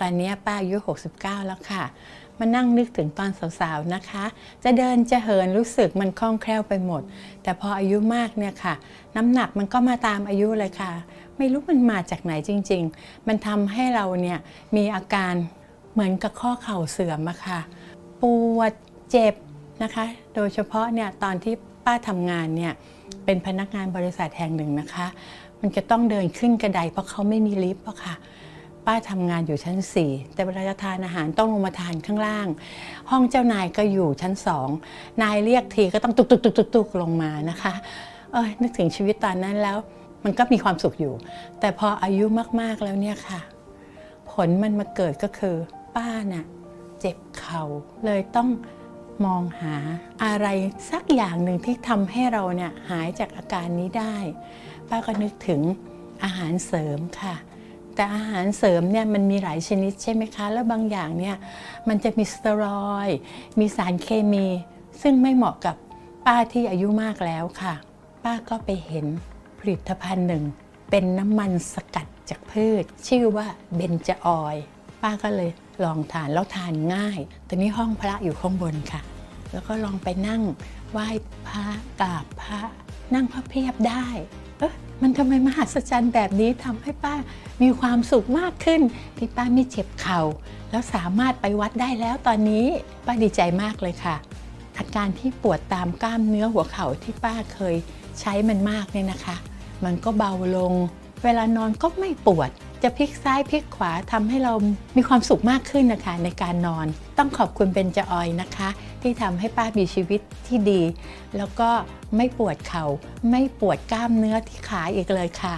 ตอนนี้ป้าอายุ 69 แล้วค่ะ มานั่งนึกถึงตอนสาวๆนะคะ จะเดินจะเหินรู้สึกมันคล่องแคล่วไปหมด แต่พออายุมากเนี่ยค่ะ น้ำหนักมันก็มาตามอายุเลยค่ะ ไม่รู้มันมาจากไหนจริง ๆ มันทำให้เราเนี่ยมีอาการเหมือนกับข้อเข่าเสื่อมอะค่ะ ปวดเจ็บนะคะ โดยเฉพาะเนี่ยตอนที่ป้าทำงานเนี่ยเป็นพนักงานบริษัทแห่งหนึ่งนะคะ มันจะต้องเดินขึ้นกระไดเพราะเขาไม่มีลิฟต์อะค่ะ ป้าทำงานอยู่ชั้น 4 แต่เวลาจะทานอาหารต้องลงมาทานข้างล่าง ห้องเจ้านายก็อยู่ชั้น2นายเรียกทีก็ต้องตุกตุกตุกตุกตุกลงมานะคะเอ้ยนึกถึงชีวิตตอนนั้นแล้ว มันก็มีความสุขอยู่ แต่พออายุมากๆแล้วเนี่ยค่ะ ผลมันมาเกิดก็คือ ป้าน่ะเจ็บเข่าเลยต้องมองหาอะไรสักอย่างหนึ่งที่ทำให้เราเนี่ยหายจากอาการนี้ได้ ป้าก็นึกถึงอาหารเสริมค่ะ แต่อาหารเสริมเนี่ยมันมีหลายชนิดใช่ไหมคะ แล้วบางอย่างเนี่ยมันจะมีสเตียรอยมีสารเคมี ซึ่งไม่เหมาะกับป้าที่อายุมากแล้วค่ะ ป้าก็ไปเห็นผลิตภัณฑ์หนึ่ง เป็นน้ำมันสกัดจากพืช ชื่อว่าเบนจออยป้าก็เลยลองทานแล้วทานง่าย ตอนนี้ห้องพระอยู่ข้างบนค่ะ แล้วก็ลองไปนั่งไหว้พระกราบพระนั่งพระเพียบได้ มันทำไมมหัศจรรย์แบบนี้ทำให้ป้ามีความสุขมากขึ้น ที่ป้าไม่เจ็บเข่า แล้วสามารถไปวัดได้แล้วตอนนี้ป้าดีใจมากเลยค่ะ อาการที่ปวดตามกล้ามเนื้อหัวเข่าที่ป้าเคยใช้มันมากเนี่ยนะคะ มันก็เบาลง เวลานอนก็ไม่ปวด จะพลิกซ้ายพลิกขวาทำให้เรามีความสุขมากขึ้นนะคะในการนอน ต้องขอบคุณเบนจออยนะคะ ที่ทำให้ป้ามีชีวิตที่ดี แล้วก็ไม่ปวดเขา่าไม่ปวดกล้ามเนื้อที่ขาอีกเลยค่ะ